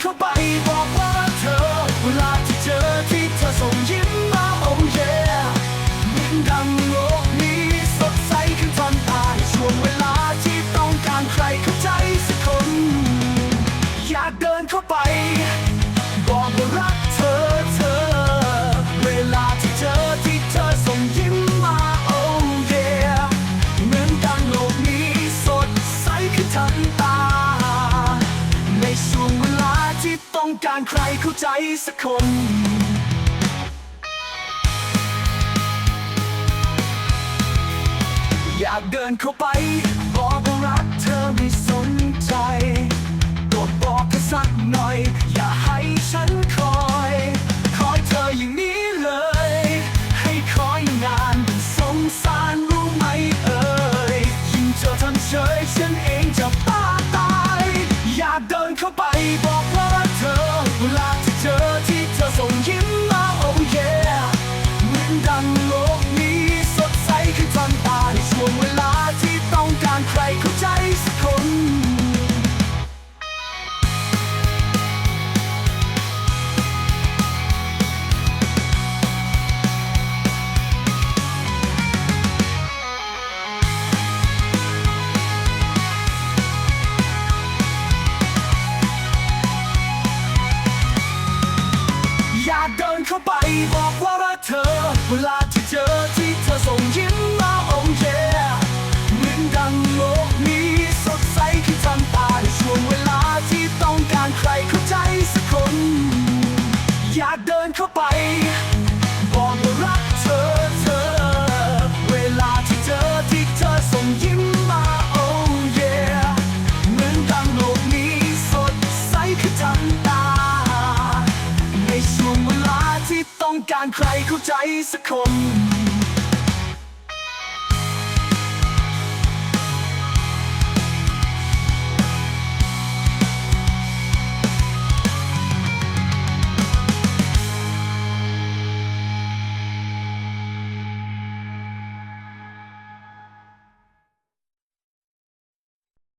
เข้าไปบอกว่าเธอ เวลาที่เจอที่เธอส่งยิ้มมา oh yeah ยิ้มดังโลกนี้สดใสขึ้นทันตาช่วงเวลาที่ต้องการใครเข้าใจสักคน อยากเดินเข้าไป องการใครเข้าใจสักคน อยากเดินเข้าไป บอกว่ารักเธอไม่สนใจกดบอกเธอสักหน่อย อย่าให้ฉันคอย คอยเธออย่างนี้เลย ให้คอยนานสงสารรู้ไหมเอ่ยยิ่งเจอทำเฉยฉันเองจะ touch. เข้าไปบอกว่ารักเธอ เวลาเธ การใครเข้าใจสักคน